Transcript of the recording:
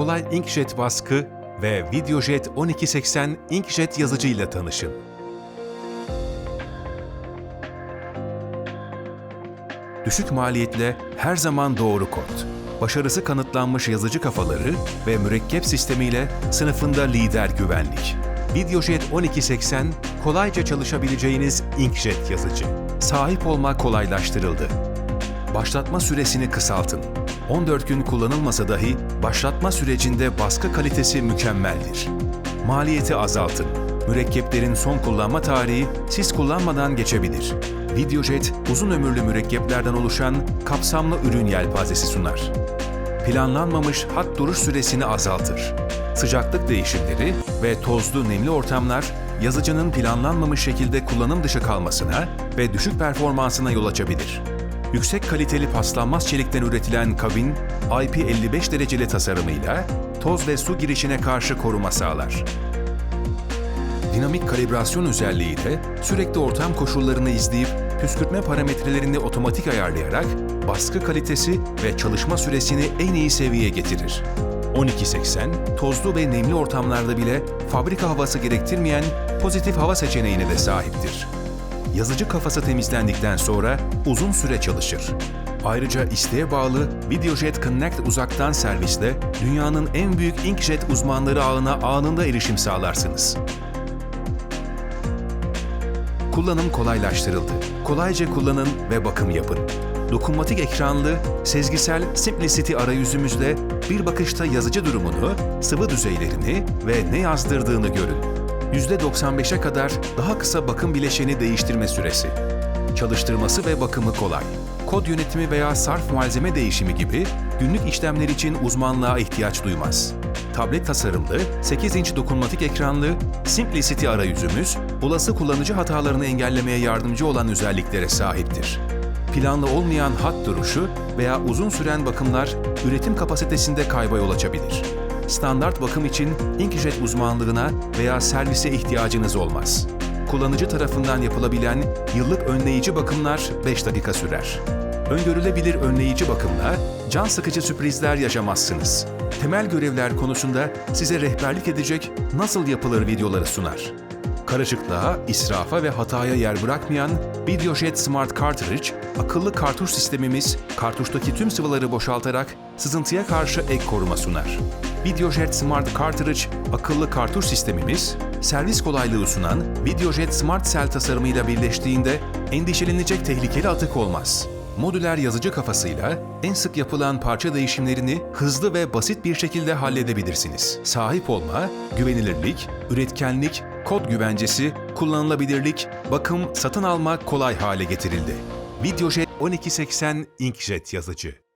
kolay inkjet baskı ve Videojet 1280 inkjet yazıcı ile tanışın. Düşük maliyetle her zaman doğru kod. Başarısı kanıtlanmış yazıcı kafaları ve mürekkep sistemiyle sınıfında lider güvenlik. Videojet 1280 kolayca çalışabileceğiniz inkjet yazıcı. Sahip olmak kolaylaştırıldı. Başlatma süresini kısaltın. 14 gün kullanılmasa dahi başlatma sürecinde baskı kalitesi mükemmeldir. Maliyeti azaltın. Mürekkeplerin son kullanma tarihi siz kullanmadan geçebilir. Videojet, uzun ömürlü mürekkeplerden oluşan kapsamlı ürün yelpazesi sunar. Planlanmamış hat duruş süresini azaltır. Sıcaklık değişimleri ve tozlu nemli ortamlar yazıcının planlanmamış şekilde kullanım dışı kalmasına ve düşük performansına yol açabilir. Yüksek kaliteli paslanmaz çelikten üretilen kabin, IP55 dereceli tasarımıyla toz ve su girişine karşı koruma sağlar. Dinamik kalibrasyon özelliğiyle sürekli ortam koşullarını izleyip püskürtme parametrelerini otomatik ayarlayarak baskı kalitesi ve çalışma süresini en iyi seviyeye getirir. 1280, tozlu ve nemli ortamlarda bile fabrika havası gerektirmeyen pozitif hava seçeneğine de sahiptir. Yazıcı kafası temizlendikten sonra uzun süre çalışır. Ayrıca isteğe bağlı Videojet Connect uzaktan servisle dünyanın en büyük inkjet uzmanları ağına anında erişim sağlarsınız. Kullanım kolaylaştırıldı. Kolayca kullanın ve bakım yapın. Dokunmatik ekranlı, sezgisel Simplicity arayüzümüzle bir bakışta yazıcı durumunu, sıvı düzeylerini ve ne yazdırdığını görün. %95'e kadar daha kısa bakım bileşeni değiştirme süresi. Çalıştırması ve bakımı kolay. Kod yönetimi veya sarf malzeme değişimi gibi günlük işlemler için uzmanlığa ihtiyaç duymaz. Tablet tasarımlı, 8 inç dokunmatik ekranlı Simplicity arayüzümüz, olası kullanıcı hatalarını engellemeye yardımcı olan özelliklere sahiptir. Planlı olmayan hat duruşu veya uzun süren bakımlar üretim kapasitesinde kayba yol açabilir. Standart bakım için inkjet uzmanlığına veya servise ihtiyacınız olmaz. Kullanıcı tarafından yapılabilen yıllık önleyici bakımlar 5 dakika sürer. Öngörülebilir önleyici bakımla can sıkıcı sürprizler yaşamazsınız. Temel görevler konusunda size rehberlik edecek nasıl yapılır videoları sunar. Karışıklığa, israfa ve hataya yer bırakmayan Videojet Smart Cartridge, akıllı kartuş sistemimiz kartuştaki tüm sıvıları boşaltarak sızıntıya karşı ek koruma sunar. Videojet Smart Cartridge akıllı kartuş sistemimiz, servis kolaylığı sunan Videojet Smart Cell tasarımıyla birleştiğinde endişelenecek tehlikeli atık olmaz. Modüler yazıcı kafasıyla en sık yapılan parça değişimlerini hızlı ve basit bir şekilde halledebilirsiniz. Sahip olma, güvenilirlik, üretkenlik, kod güvencesi, kullanılabilirlik, bakım, satın alma kolay hale getirildi. Videojet 1280 Inkjet yazıcı.